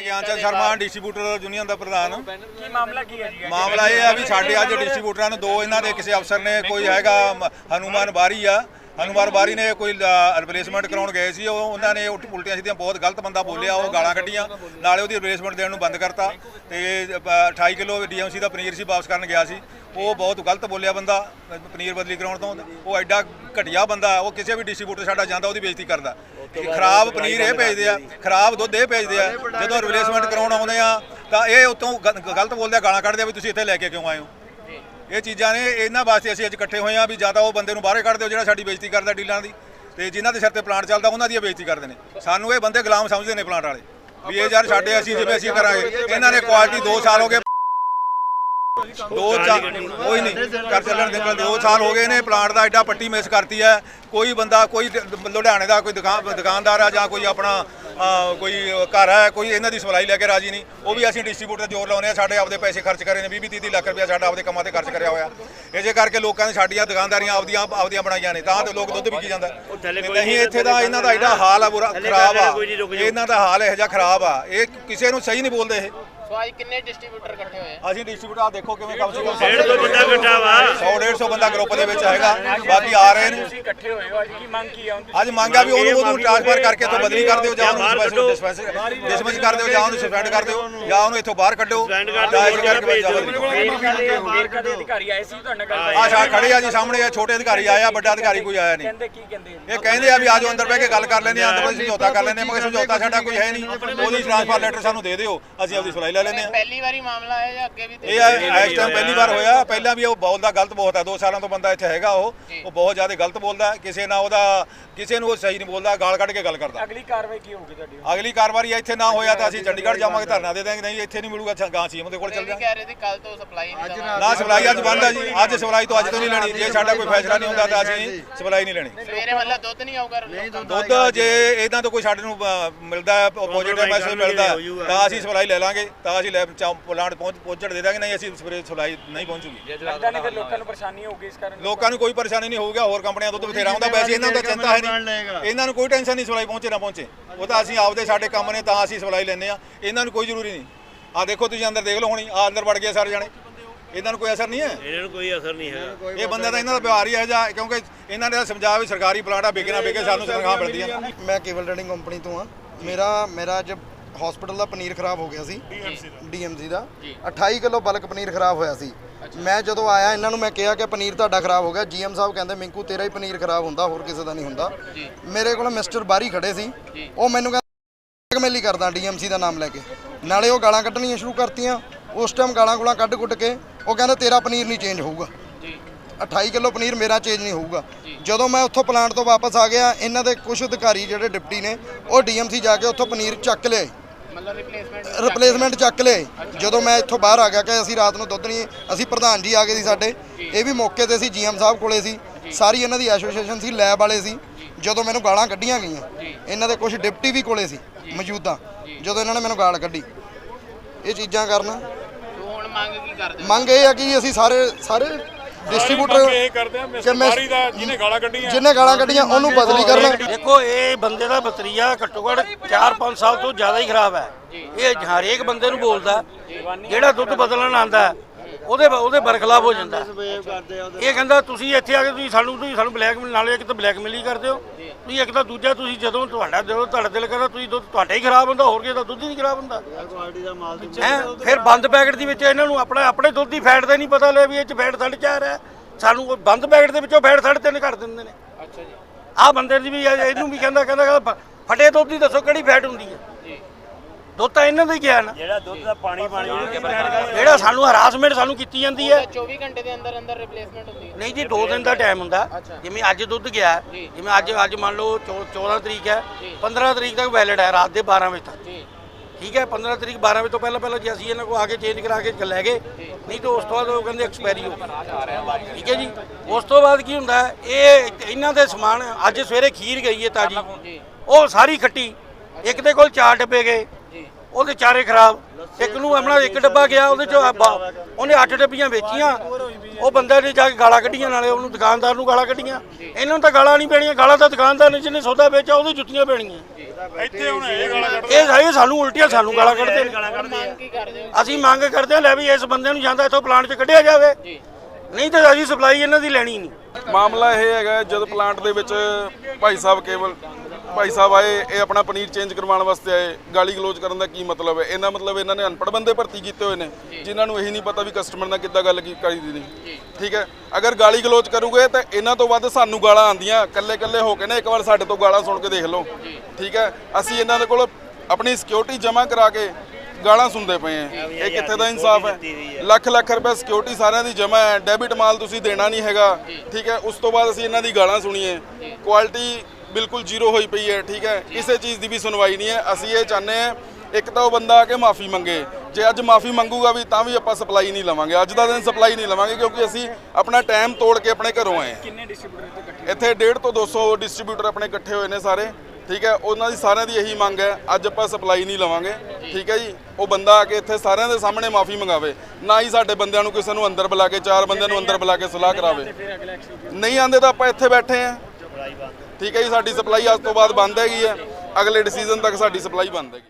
ਮੈਂ Gyanchand Sharma distributor union ਦਾ ਪ੍ਰਧਾਨ। ਕੀ ਮਾਮਲਾ ਕੀ ਹੈ ਜੀ? ਮਾਮਲਾ ਇਹ ਆ ਵੀ ਸਾਡੇ ਅੱਜ ਡਿਸਟ੍ਰੀਬਿਊਟਰਾਂ ਨੂੰ ਦੋ ਇਹਨਾਂ ਦੇ ਕਿਸੇ ਅਫਸਰ ਨੇ ਕੋਈ ਹੈਗਾ ਹਨੂਮਾਨ ਬਾਰੀ ਆ। ਹਨੂਮਾਨ ਬਾਰੀ ਨੇ ਕੋਈ ਰਿਪਲੇਸਮੈਂਟ ਕਰਾਉਣ ਗਏ ਸੀ ਉਹ ਉਹਨਾਂ ਨੇ ਉਲਟ- ਉਲਟੀਆਂ ਸਿੱਧੀਆਂ ਬਹੁਤ ਗਲਤ ਬੰਦਾ ਬੋਲਿਆ ਉਹ ਗਾਲਾਂ ਕੱਢੀਆਂ। ਨਾਲੇ ਉਹਦੀ ਰਿਪਲੇਸਮੈਂਟ ਦੇਣ ਨੂੰ ਬੰਦ ਕਰਤਾ। ਤੇ ਅ, 28 ਕਿਲੋ ਡੀਐਮਸੀ ਦਾ ਪਨੀਰ ਸੀ ਵਾਪਸ ਕਰਨ ਗਿਆ ਸੀ। ਉਹ ਬਹੁਤ ਗਲਤ ਬੋਲਿਆ ਬੰਦਾ ਪਨੀਰ ਬਦਲੀ ਕਰਾਉਣ ਤੋਂ। ਉਹ ਐਡਾ ਘਟੀਆ ਬੰਦਾ ਉਹ ਕਿਸੇ ਵੀ ਡਿਸਟ੍ਰੀਬਿਊਟਰ ਸਾਡਾ ਜਾਂਦਾ ਉਹਦੀ ਬੇਇੱਜ਼ਤੀ ਕਰਦਾ। ਖਰਾਬ ਪਨੀਰ ਇਹ ਭੇਜਦੇ ਆ ਖਰਾਬ ਦੁੱਧ ਇਹ ਭੇਜਦੇ ਆ। ਜਦੋਂ ਰਿਪਲੇਸਮੈਂਟ ਕਰਾਉਣ ਆਉਂਦੇ ਆ ਤਾਂ ਇਹ ਉਤੋਂ ਗਲਤ ਬੋਲਦੇ ਆ ਗਾਲਾਂ ਕੱਢਦੇ ਆ ਵੀ ਤੁਸੀਂ ਇੱਥੇ ਲੈ ਕੇ ਕਿਉਂ ਆਏ ਹੋ? ਇਹ ਚੀਜ਼ਾਂ ਨੇ, ਇਹਨਾਂ ਵਾਸਤੇ ਅਸੀਂ ਅੱਜ ਇਕੱਠੇ ਹੋਏ ਆ ਵੀ ਜਾਂ ਤਾਂ ਉਹ ਬੰਦੇ ਨੂੰ ਬਾਹਰੇ ਕੱਢ ਦਿਓ ਜਿਹੜਾ ਸਾਡੀ ਬੇਇੱਜ਼ਤੀ ਕਰਦਾ ਡੀਲਾਂ ਦੀ ਤੇ ਜਿਨ੍ਹਾਂ ਦੇ ਸਿਰ ਤੇ ਪਲਾਂਟ ਚੱਲਦਾ ਉਹਨਾਂ ਦੀ ਇਹ ਬੇਇੱਜ਼ਤੀ ਕਰਦੇ ਨੇ। ਸਾਨੂੰ ਇਹ ਬੰਦੇ ਗੁਲਾਮ ਸਮਝਦੇ ਨੇ ਪਲਾਂਟ ਵਾਲੇ। ਵੀ ਇਹ ਯਾਰ ਸਾਡੇ ਅਸੀਂ ਜਿਵੇਂ ਅਸੀਂ ਕਰਾਂਗੇ, ਇਹਨਾਂ ਨੇ ਕੁਆਲਿਟੀ 2 ਸਾਲ ਹੋ ਗਏ ਦੋ ਚਾਰ ਕੋਈ ਨਹੀਂ। ਕਰ ਚੱਲਣ ਦੇ ਦੋ। ਸਾਲ ਹੋ ਗਏ ਨੇ ਪਲਾਂਟ ਦਾ ਐਡਾ ਪੱਟੀ ਮਿਸ ਕਰਤੀ ਹੈ। ਕੋਈ ਬੰਦਾ ਕੋਈ ਲੁਧਿਆਣੇ ਦਾ ਕੋਈ ਦੁਕਾਨ ਦੁਕਾਨਦਾਰ ਆ ਜਾਂ ਕੋਈ ਆਪਣਾ ਕੋਈ ਘਰ ਹੈ ਕੋਈ ਇਹਨਾਂ ਦੀ ਸਪਲਾਈ ਲੈ ਕੇ ਰਾਜੀ ਨਹੀਂ। ਉਹ ਵੀ ਅਸੀਂ ਡਿਸਟ੍ਰੀਬਿਊਟਰ ਜ਼ੋਰ ਲਾਉਂਦੇ ਆ ਸਾਡੇ ਆਪਦੇ ਪੈਸੇ ਖਰਚ ਕਰੇ ਨੇ। 20 30 ਲੱਖ ਰੁਪਇਆ ਸਾਡਾ ਆਪਦੇ ਕੰਮਾਂ ਤੇ ਖਰਚ ਕਰਿਆ ਹੋਇਆ। ਇਸੇ ਕਰਕੇ ਲੋਕਾਂ ਨੇ ਸਾਡੀਆਂ ਦੁਕਾਨਦਾਰੀਆਂ ਆਪਦੀਆਂ ਆਪਦੀਆਂ ਬਣਾਈਆਂ ਨੇ। ਤਾਂ ਤੇ ਲੋਕ ਦੁੱਧ ਵਿਕੀ ਜਾਂਦਾ। ਨਹੀਂ ਇੱਥੇ ਦਾ ਇਹਨਾਂ ਦਾ ਐਡਾ ਹਾਲ ਆ ਬੁਰਾ ਖਰਾਬ ਆ। ਇਹਨਾਂ ਦਾ ਹਾਲ ਇਹੋ ਜਿਹਾ ਖਰਾਬ ਆ। ਇਹ ਕਿਸੇ ਨੂੰ ਸਹੀ ਨਹੀਂ ਬੋਲਦੇ ਇਹ। ਸੋ ਅੱਜ ਕਿੰਨੇ ਡਿਸਟ੍ਰੀਬਿਊਟਰ ਇਕੱਠੇ ਹੋਏ ਆ? ਅਸੀਂ ਡਿਸਟ੍ਰੀਬਿਊਟਰ ਆ ਦੇਖੋ ਕਿਵੇਂ ਕਮ ਸੇ ਕਮ ਡੇਢ ਸੌ ਬੰਦਾ ਇਕੱਠਾ ਵਾ। 100 150 ਬੰਦਾ ਗਰੁੱਪ ਦੇ ਵਿੱਚ ਹੈਗਾ। ਬਾਕੀ ਆ ਰਹੇ ਨੇ। ਤੁਸੀਂ ਇਕੱਠੇ ਹੋਏ ਹੋ ਅੱਜ ਕੀ ਮੰਗ ਕੀ ਆ ਅੱਜ ਮੰਗਾ ਵੀ ਉਹਨੂੰ ਉਹਨੂੰ ਟ੍ਰਾਂਸਫਰ ਕਰਕੇ ਤੋਂ ਬਦਲੀ ਕਰ ਦਿਓ ਜਾਂ ਉਹਨੂੰ ਡਿਸਪੈਂਸ ਡਿਸਮਿਸ ਕਰ ਦਿਓ ਜਾਂ ਉਹਨੂੰ ਸਸਪੈਂਡ ਕਰ ਦਿਓ ਜਾਂ ਉਹਨੂੰ ਇੱਥੋਂ ਬਾਹਰ ਕੱਢੋ। Suspend ਕਰ ਦਿਓ। ਅਮਰੀਕਾ ਦੇ ਅਧਿਕਾਰੀ ਆਏ ਸੀ ਤੁਹਾਡੇ ਨਾਲ ਆ ਸ਼ਾ ਖੜੇ ਆ ਜੀ ਸਾਹਮਣੇ ਆ ਛੋਟੇ ਅਧਿਕਾਰੀ ਆਏ ਆ ਵੱਡਾ ਅਧਿਕਾਰੀ ਕੋਈ ਆਇਆ ਨਹੀਂ। ਕਹਿੰਦੇ ਕੀ ਕਹਿੰਦੇ ਇਹ ਕਹਿੰਦੇ ਆ ਵੀ ਆਜੋ ਅੰਦਰ ਬਹਿ ਕੇ ਗੱਲ ਕਰ ਲੈਂਦੇ ਆ ਅੰਦਰ ਸਮਝੌਤਾ ਕਰ ਲੈਂਦੇ ਆ ਮਗਰ ਸਮਝੌਤਾ ਸਾਡਾ ਕੋਈ ਹੈ ਨਹੀਂ। ਉਹਦੀ ਟ੍ਰਾਂਸਫਰ ਲੈਟਰ ਸਾਨੂੰ ਦੇ ਦਿਓ ਅਸੀਂ ਆਪਦੀ ਸਲਾਈ ਲੈ ਲੈਂਦੇ ਆ। ਪਹਿਲੀ ਵਾਰੀ ਮਾਮਲਾ ਆਇਆ ਜਾਂ ਅੱਗੇ ਵੀ ਤੇ ਇਹ ਆ- ਇਸ ਟਾਈਮ ਪਹਿਲੀ ਵਾਰ ਹੋਇਆ। ਪਹਿਲਾਂ ਵੀ ਉਹ ਬੋਲਦਾ ਗਲਤ ਬਹੁਤ ਹੈ 2 ਸਾਲਾਂ ਤੋਂ ਬੰਦਾ ਇੱਥੇ ਹੈਗਾ ਉਹ। ਉਹ ਬਹੁਤ ਜ਼ਿਆਦਾ ਗਲਤ ਬੋਲਦਾ। ਹੈ। ਕਿਸੇ ਨਾਲ ਉਹਦਾ ਕਿਸੇ ਨੂੰ ਉਹ ਸਹੀ ਨਹੀਂ ਬੋਲਦਾ। ਗਾਲ ਕੱਢ ਕੇ ਗੱਲ ਕਰਦਾ। ਅਗਲੀ ਕਾਰਵਾਈ ਕੀ ਹੋਊਗੀ ਤੁਹਾਡੀ? ਅਗਲੀ ਕਾਰਵਾਈ ਇੱਥੇ ਨਾ ਹੋਇਆ ਤਾਂ ਅਸੀਂ ਚੰਡੀਗੜ੍ਹ ਜਾਵਾਂਗੇ ਧਰਨਾ ਦੇ ਦਾਂਗੇ ਨਹੀਂ ਇੱਥੇ ਨਹੀਂ ਮਿਲੂਗਾ ਅੱਛਾ ਗਾਂ ਸੀਐਮ ਦੇ ਕੋਲ ਚੱਲ ਇਹ ਵੀ ਜਾਵਾਂਗੇ। ਕਹਿ ਰਹੇ ਸੀ ਕੱਲ ਤੋਂ ਸਪਲਾਈ ਨਹੀਂ ਦਵਾਂਗੇ। ਨਾ ਸਪਲਾਈ ਅੱਜ ਬੰਦ ਹੈ ਜੀ। ਅੱਜ ਸਪਲਾਈ ਤੋਂ ਅੱਜ ਤੋਂ ਨਹੀਂ ਲੈਣੀ। ਜੇ ਸਾਡਾ ਕੋਈ ਫੈਸਲਾ ਨਹੀਂ ਹੁੰਦਾ ਤਾਂ ਅਸੀਂ ਸਪਲਾਈ ਨਹੀਂ ਲੈਣੀ। ਸਵੇਰੇ ਮਤਲਬ ਦੁੱਧ ਨਹੀਂ ਆਊਗਾ। ਦੁੱਧ ਜੇ। ਇਹਨਾਂ ਤੋਂ ਕੋਈ ਸਾਡੇ ਨੂੰ ਅ, ਮਿਲਦਾ ਹੈ ਪੋਜ਼ਿਟਿਵ ਮੈਸੇਜ ਮਿਲਦਾ ਹੈ, ਤਾਂ ਅਸੀਂ ਸਪਲਾਈ ਲੈ ਲਾਂਗੇ। ਤਾਂ ਅਸੀਂ ਲੈ ਪਲਾਂਟ ਪਹੁੰਚ ਪਹੁੰਚਣ ਦੇ ਦਾਂਗੇ ਨਹੀਂ ਅਸੀਂ ਸਪਰੇ ਸਪਲਾਈ ਨਹੀਂ ਪਹੁੰਚੂਗੀ। ਲੱਗਦਾ ਨਹੀਂ ਫਿਰ ਲੋਕਾਂ ਨੂੰ ਪਰੇਸ਼ਾਨੀ ਹੋਊਗੀ ਇਸ ਕਾਰਨ। ਲੋਕਾਂ ਨੂੰ ਕੋਈ ਪਰੇਸ਼ਾਨੀ ਨਹੀਂ ਹੋਊਗਾ ਹੋਰ ਕੰਪਨੀਆਂ ਦੁੱਧ ਬਥੇਰਾ ਆਉਂਦਾ ਵੈਸੇ ਇਹਨਾਂ ਦਾ ਚਿੰਤਾ ਹੈ ਨਹੀਂ। ਇਹਨਾਂ ਨੂੰ ਕੋਈ ਟੈਨਸ਼ਨ ਨਹੀਂ ਸਪਲਾਈ ਪਹੁੰਚੇ ਨਾ ਪਹੁੰਚੇ। ਉਹ ਤਾਂ ਅਸੀਂ ਆਪਦੇ ਸਾਡੇ ਕੰਮ ਨੇ ਤਾਂ ਅਸੀਂ ਸਪਲਾਈ ਲੈਂਦੇ ਆ ਇਹਨਾਂ ਨੂੰ ਕੋਈ ਜ਼ਰੂਰੀ ਨਹੀਂ। ਆ ਦੇਖੋ ਤੁਸੀਂ ਅੰਦਰ ਦੇਖ ਲਓ ਹੁਣੀ ਆ ਅੰਦਰ ਵੜ ਗਏ ਸਾਰੇ ਜਾਣੇ। ਇਹਨਾਂ ਨੂੰ ਕੋਈ ਅਸਰ ਨਹੀਂ ਹੈ? ਇਹਨਾਂ ਨੂੰ ਕੋਈ ਅਸਰ ਨਹੀਂ ਹੈਗਾ। ਇਹ ਬੰਦਾ ਤਾਂ ਇਹਨਾਂ ਦਾ ਵਿਵਹਾਰ ਹੀ ਹੈ ਜਾਂ ਕਿਉਂਕਿ ਇਹਨਾਂ ਨੇ ਸਮਝਾਇਆ ਵੀ ਸਰਕਾਰੀ ਪਲਾਟ ਆ ਵਿਕੇ ਨਾ ਵਿਕੇ ਸਾਨੂੰ ਤਨਖਾਹ ਮਿਲਦੀਆਂ ਮੈਂ ਕੇਬਲ ਟ੍ਰੇਡਿੰਗ ਕੰਪਨੀ ਤੋਂ ਆ ਮੇਰਾ ਮੇਰਾ ਅੱਜ ਹਸਪੀਟਲ ਦਾ ਪਨੀਰ ਖਰਾਬ ਹੋ ਗਿਆ ਸੀ। ਡੀਐਮਸੀ ਦਾ। 28 ਕਿਲੋ ਬਲਕ ਪਨੀਰ ਖਰਾਬ ਹੋਇਆ ਸੀ। ਮੈਂ ਜਦੋਂ ਆਇਆ ਇਹਨਾਂ ਨੂੰ ਮੈਂ ਕਿਹਾ ਕਿ ਪਨੀਰ ਤੁਹਾਡਾ ਖਰਾਬ ਹੋ ਗਿਆ। ਜੀਐਮ ਸਾਹਿਬ ਕਹਿੰਦੇ ਮਿੰਕੂ ਤੇਰਾ ਹੀ ਪਨੀਰ ਖਰਾਬ ਹੁੰਦਾ ਹੋਰ ਕਿਸੇ ਦਾ ਨਹੀਂ ਹੁੰਦਾ। ਮੇਰੇ ਕੋਲ ਮਿਸਟਰ ਬਾਰੀ ਖੜੇ ਸੀ। ਉਹ ਮੈਨੂੰ ਕਹਿੰਦਾ ਬਲੈਕਮੇਲੀ ਕਰਦਾ ਡੀਐਮਸੀ ਦਾ ਨਾਮ ਲੈ ਕੇ। ਨਾਲੇ ਉਹ ਗਾਲਾਂ ਕੱਢਣੀਆਂ ਸ਼ੁਰੂ ਕਰਤੀਆਂ। ਉਸ ਟਾਈਮ ਗਾਲਾਂ ਗੁਲਾਂ ਕੱਢ ਕੁੱਟ ਕੇ ਉਹ ਕਹਿੰਦਾ ਤੇਰਾ ਪਨੀਰ ਨਹੀਂ ਚੇਂਜ ਹੋਊਗਾ। 28 ਕਿਲੋ ਪਨੀਰ ਮੇਰਾ ਚੇਂਜ ਨਹੀਂ ਹੋਊਗਾ। ਜਦੋਂ ਮੈਂ ਉੱਥੋਂ ਪਲਾਂਟ ਤੋਂ ਵਾਪਸ ਆ ਗਿਆ ਇਹਨਾਂ ਦੇ ਕੁਝ ਅਧਿਕਾਰੀ ਜਿਹੜੇ ਡਿਪਟੀ ਨੇ ਉਹ ਡੀਐਮਸੀ ਜਾ ਕੇ ਉੱਥੋਂ ਪਨੀਰ ਚੱਕ ਲਿਆਏ ਮਤਲਬ ਰਿਪਲੇਸਮੈਂਟ ਰਿਪਲੇਸਮੈਂਟ ਚੱਕ ਲਿਆਏ ਜਦੋਂ ਮੈਂ ਇੱਥੋਂ ਬਾਹਰ ਆ ਗਿਆ ਕਿ ਅਸੀਂ ਰਾਤ ਨੂੰ ਦੁੱਧ ਨਹੀਂ ਅਸੀਂ ਪ੍ਰਧਾਨ ਜੀ ਆ ਗਏ ਸੀ ਸਾਡੇ। ਇਹ ਵੀ ਮੌਕੇ ਤੇ ਸੀ ਜੀਐਮ ਸਾਹਿਬ ਕੋਲੇ ਸੀ। ਸਾਰੀ ਇਹਨਾਂ ਦੀ ਐਸੋਸੀਏਸ਼ਨ ਸੀ ਲੈਬ ਵਾਲੇ ਸੀ। ਜਦੋਂ ਮੈਨੂੰ ਗਾਲਾਂ ਕੱਢੀਆਂ ਗਈਆਂ ਇਹਨਾਂ ਦੇ ਕੁਝ ਡਿਪਟੀ ਵੀ ਕੋਲੇ ਸੀ ਮੌਜੂਦਾ। ਜਦੋਂ ਇਹਨਾਂ ਨੇ ਮੈਨੂੰ ਗਾਲ ਕੱਢੀ। ਇਹ ਚੀਜ਼ਾਂ ਕਰਨ। ਹੁਣ ਮੰਗ ਕੀ ਕਰਦੇ? ਮੰਗ ਇਹ ਆ ਕਿ ਅਸੀਂ ਸਾਰੇ ਸਾਰੇ ਡਿਸਟ੍ਰੀਬਿਊਟਰ ਇਹ ਕਰਦੇ ਆ ਮਿਸਟਰ ਬਾਰੀ ਦਾ ਜਿਹਨੇ ਗਾਲਾਂ ਕੱਢੀਆਂ। ਜਿਹਨੇ ਗਾਲਾਂ ਕੱਢੀਆਂ ਉਹਨੂੰ ਬਦਲੀ ਕਰਨਾ। ਦੇਖੋ ਇਹ ਬੰਦੇ ਦਾ ਬਤਰੀਆ ਘੱਟੋ ਘੱਟ 4-5 ਸਾਲ ਤੋਂ ਜ਼ਿਆਦਾ ਹੀ ਖਰਾਬ ਹੈ। ਇਹ ਹਰੇਕ ਬੰਦੇ ਨੂੰ ਬੋਲਦਾ ਜਿਹੜਾ ਦੁੱਧ ਬਦਲਣ ਆਂਦਾ ਉਹਦੇ ਉਹਦੇ ਬਰਖਲਾਫ ਹੋ ਜਾਂਦਾ। ਇਹ ਕਹਿੰਦਾ ਤੁਸੀਂ ਇੱਥੇ ਆ ਕੇ ਤੁਸੀਂ ਸਾਨੂੰ ਤੁਸੀਂ ਸਾਨੂੰ ਬਲੈਕਮੇਲ ਨਾਲੇ ਇੱਕ ਤਾਂ ਬਲੈਕਮੇਲ ਹੀ ਕਰਦੇ ਹੋ। ਤੁਸੀਂ ਇੱਕ ਤਾਂ ਦੂਜਾ ਤੁਸੀਂ ਜਦੋਂ ਤੁਹਾਡਾ ਦਿਲ ਤੁਹਾਡਾ ਦਿਲ ਕਰਦਾ ਤੁਸੀਂ ਦੁੱਧ ਤੁਹਾਡਾ ਹੀ ਖਰਾਬ ਹੁੰਦਾ ਹੋਰ ਕਿਸੇ ਦਾ ਦੁੱਧ ਹੀ ਨਹੀਂ ਖਰਾਬ ਹੁੰਦਾ? ਫਿਰ ਬੰਦ ਪੈਕਟ ਦੇ ਵਿੱਚ ਇਹਨਾਂ ਨੂੰ ਆਪਣਾ ਆਪਣੇ ਦੁੱਧ ਦੀ ਫੈਟ ਦਾ ਨਹੀਂ ਪਤਾ ਲੈ ਵੀ ਇਹ ਚ ਫੈਟ ਸਾਢੇ ਚਾਰ ਹੈ। ਸਾਨੂੰ ਬੰਦ ਪੈਕਟ ਦੇ ਵਿੱਚੋਂ ਫੈਟ ਸਾਢੇ ਤਿੰਨ ਕਰ ਦਿੰਦੇ ਨੇ। ਅੱਛਾ ਜੀ। ਆਹ ਬੰਦੇ ਦੀ ਵੀ ਇਹ- ਇਹਨੂੰ ਵੀ ਕਹਿੰਦਾ ਕਹਿੰਦਾ ਫਟੇ ਦੁੱਧ ਦੀ ਦੱਸੋ ਕਿਹੜੀ ਫੈਟ ਹੁੰਦੀ ਹੈ। ਦੁੱਧ ਤਾਂ ਇਹਨਾਂ ਦਾ ਹੀ ਗਿਆ ਨਾ। ਜਿਹੜਾ ਦੁੱਧ ਦਾ ਪਾਣੀ ਪਾਣੀ ਜਿਹੜਾ ਸਾਨੂੰ ਹਰਾਸਮੈਂਟ ਸਾਨੂੰ ਕੀਤੀ ਜਾਂਦੀ ਹੈ। 24 ਘੰਟੇ ਦੇ ਅੰਦਰ ਅੰਦਰ ਰਿਪਲੇਸਮੈਂਟ ਹੁੰਦੀ ਹੈ। ਨਹੀਂ ਜੀ 2 ਦਿਨ ਦਾ ਟਾਈਮ ਹੁੰਦਾ। ਜਿਵੇਂ ਅੱਜ ਦੁੱਧ ਗਿਆ ਜਿਵੇਂ ਅੱਜ ਅੱਜ ਮੰਨ ਲਓ ਚੌ- 14 ਤਰੀਕ ਹੈ 15 ਤਰੀਕ ਤੱਕ ਵੈਲਿਡ ਹੈ ਰਾਤ ਦੇ 12 ਵਜੇ ਤੱਕ। ਠੀਕ ਹੈ 15 ਤਰੀਕ 12 ਵਜੇ ਤੋਂ ਪਹਿਲਾਂ ਪਹਿਲਾਂ ਜੇ ਅਸੀਂ ਇਹਨਾਂ ਕੋ ਆ ਕੇ ਚੇਂਜ ਕਰਾ ਕੇ ਲੈ ਗਏ ਨਹੀਂ ਤਾਂ ਉਸ ਤੋਂ ਬਾਅਦ ਉਹ ਕਹਿੰਦੇ ਐਕਸਪਾਇਰੀ ਹੋ ਗਈ। ਠੀਕ ਹੈ ਜੀ। ਉਸ ਤੋਂ ਬਾਅਦ ਕੀ ਹੁੰਦਾ ਹੈ, ਇਹ ਇਹਨਾਂ ਦੇ ਸਮਾਨ ਅੱਜ ਸਵੇਰੇ ਖੀਰ ਗਈ ਹੈ ਤਾਜੀ। ਉਹ ਸਾਰੀ ਖੱਟੀ ਇੱਕ ਦੇ ਕੋਲ ਚਾਰ ਡੱਬੇ ਗਏ। ਉਹਦੇ ਚਾਰੇ ਖਰਾਬ। ਇੱਕ ਨੂੰ ਆਪਣਾ ਇੱਕ ਡੱਬਾ ਗਿਆ ਉਹਦੇ ਚੋਂ ਆ ਬਾ- ਉਹਨੇ ਅੱਠ ਡੱਬੀਆਂ ਵੇਚੀਆਂ। ਉਹ ਬੰਦੇ ਨੇ ਜਾ ਕੇ ਗਾਲਾਂ ਕੱਢੀਆਂ ਨਾਲੇ ਉਹਨੂੰ ਦੁਕਾਨਦਾਰ ਨੂੰ ਗਾਲਾਂ ਕੱਢੀਆਂ। ਇਹਨਾਂ ਨੂੰ ਤਾਂ ਗਾਲਾਂ ਨਹੀਂ ਪੈਣੀਆਂ ਗਾਲਾਂ ਤਾਂ ਦੁਕਾਨਦਾਰ ਨੇ ਜਿਹਨੇ ਸੌਦਾ ਵੇਚਿਆ ਉਹਦੀ ਜੁੱਤੀਆਂ ਪੈਣੀਆਂ। ਇੱਥੇ ਹੁਣ ਇਹ ਗਾਲਾਂ ਕੱਢ ਇਹ ਇਹ ਸਾਨੂੰ ਉਲਟੀਆਂ ਸਾਨੂੰ ਗਾਲਾਂ ਕੱਢਦੇ ਨੇ। ਅਸੀਂ ਮੰਗ ਕਰਦੇ ਹਾਂ ਲੈ ਵੀ ਇਸ ਬੰਦੇ ਨੂੰ ਜਾਂਦਾ ਇੱਥੋਂ ਪਲਾਂਟ 'ਚ ਕੱਢਿਆ ਜਾਵੇ। ਨਹੀਂ ਤਾਂ ਅਸੀਂ ਸਪਲਾਈ ਇਹਨਾਂ ਦੀ ਲੈਣੀ ਨਹੀਂ। ਮਾਮਲਾ ਇਹ ਹੈਗਾ ਜਦ ਪਲਾਂਟ ਦੇ ਵਿੱਚ ਭਾਈ ਸਾਹਿਬ ਕੇਵਲ ਭਾਈ ਸਾਹਿਬ ਆਏ ਇਹ ਆਪਣਾ ਪਨੀਰ ਚੇਂਜ ਕਰਵਾਉਣ ਵਾਸਤੇ ਆਏ ਗਾਲੀ ਗਲੋਚ ਕਰਨ ਦਾ ਕੀ ਮਤਲਬ ਹੈ? ਇਹਨਾਂ ਮਤਲਬ ਇਹਨਾਂ ਨੇ ਅਨਪੜ੍ਹ ਬੰਦੇ ਭਰਤੀ ਕੀਤੇ ਹੋਏ ਨੇ ਜਿਨ੍ਹਾਂ ਨੂੰ ਇਹੀ ਨਹੀਂ ਪਤਾ ਵੀ ਕਸਟਮਰ ਨਾਲ ਕਿੱਦਾਂ ਗੱਲ ਕੀ ਕਰੀਦੀ ਨਹੀਂ ਠੀਕ ਹੈ? ਅਗਰ ਗਾਲੀ ਗਲੋਚ ਕਰੂਗੇ ਤਾਂ ਇਹਨਾਂ ਤੋਂ ਵੱਧ ਸਾਨੂੰ ਗਾਲਾਂ ਆਉਂਦੀਆਂ ਕੱਲੇ ਕੱਲੇ ਹੋ ਕੇ ਨਾ ਇੱਕ ਵਾਰ ਸਾਡੇ ਤੋਂ ਗਾਲਾਂ ਸੁਣ ਕੇ ਦੇਖ ਲਓ। ਠੀਕ ਹੈ? ਅਸੀਂ ਇਹਨਾਂ ਦੇ ਕੋਲ ਆਪਣੀ ਸਿਕਿਉਰਿਟੀ ਜਮ੍ਹਾਂ ਕਰਾ ਕੇ ਗਾਲਾਂ ਸੁਣਦੇ ਪਏ ਆ ਇਹ ਕਿੱਥੇ ਦਾ ਇਨਸਾਫ ਹੈ? ਲੱਖ ਲੱਖ ਰੁਪਏ ਸਿਕਿਉਰਿਟੀ ਸਾਰਿਆਂ ਦੀ ਜਮ੍ਹਾਂ ਹੈ ਡੈਬਿਟ ਮਾਲ ਤੁਸੀਂ ਦੇਣਾ ਨਹੀਂ ਹੈਗਾ। ਠੀਕ ਹੈ? ਉਸ ਤੋਂ ਬਾਅਦ ਅਸੀਂ ਇਹਨਾਂ ਦੀ ਗਾਲਾਂ ਸੁਣੀਏ ਕੁਆਲਿਟੀ ਬਿਲਕੁਲ ਜ਼ੀਰੋ ਹੋਈ ਪਈ ਹੈ ਠੀਕ ਹੈ? ਕਿਸੇ ਚੀਜ਼ ਦੀ ਵੀ ਸੁਣਵਾਈ ਨਹੀਂ ਹੈ। ਅਸੀਂ ਇਹ ਚਾਹੁੰਦੇ ਹਾਂ ਇੱਕ ਤਾਂ ਉਹ ਬੰਦਾ ਆ ਕੇ ਮਾਫੀ ਮੰਗੇ। ਜੇ ਅੱਜ ਮਾਫੀ ਮੰਗੂਗਾ ਵੀ ਤਾਂ ਵੀ ਆਪਾਂ ਸਪਲਾਈ ਨਹੀਂ ਲਵਾਂਗੇ। ਅੱਜ ਦਾ ਦਿਨ ਸਪਲਾਈ ਨਹੀਂ ਲਵਾਂਗੇ ਕਿਉਂਕਿ ਅਸੀਂ ਆਪਣਾ ਟਾਈਮ ਤੋੜ ਕੇ ਆਪਣੇ ਘਰੋਂ ਆਏ ਹਾਂ। ਕਿੰਨੇ ਡਿਸਟ੍ਰੀਬਿਊਟਰ ਤੇ ਇਕੱਠੇ ਇੱਥੇ 1.5 ਤੋਂ 200 ਡਿਸਟ੍ਰੀਬਿਊਟਰ ਆਪਣੇ ਇਕੱਠੇ ਹੋਏ ਨੇ ਸਾਰੇ ਠੀਕ ਹੈ? ਉਹਨਾਂ ਦੀ ਸਾਰਿਆਂ ਦੀ ਇਹੀ ਮੰਗ ਹੈ ਅੱਜ ਆਪਾਂ ਸਪਲਾਈ ਨਹੀਂ ਲਵਾਂਗੇ ਠੀਕ ਹੈ ਜੀ? ਉਹ ਬੰਦਾ ਆ ਕੇ ਇੱਥੇ ਸਾਰਿਆਂ ਦੇ ਸਾਹਮਣੇ ਮਾਫੀ ਮੰਗਾਵੇ ਨਾ ਹੀ ਸਾਡੇ ਬੰਦਿਆਂ ਨੂੰ ਕਿਸੇ ਨੂੰ ਅੰਦਰ ਬੁਲਾ ਕੇ ਚਾਰ ਬੰਦਿਆਂ ਨੂੰ ਅੰਦਰ ਬੁਲਾ ਕੇ ਸਲਾਹ ਕਰਾਵੇ। ਨਹੀਂ ਆਂਦੇ ਤਾਂ ਆਪਾਂ ਇੱਥੇ ਬੈਠੇ ਆਂ ਠੀਕ ਹੈ ਜੀ, ਸਾਡੀ ਸਪਲਾਈ ਅੱਜ ਤੋਂ ਬਾਅਦ ਬੰਦ ਹੈਗੀ ਹੈ। ਅਗਲੇ ਡਿਸੀਜਨ ਤੱਕ ਸਾਡੀ ਸਪਲਾਈ ਬੰਦ ਹੈਗੀ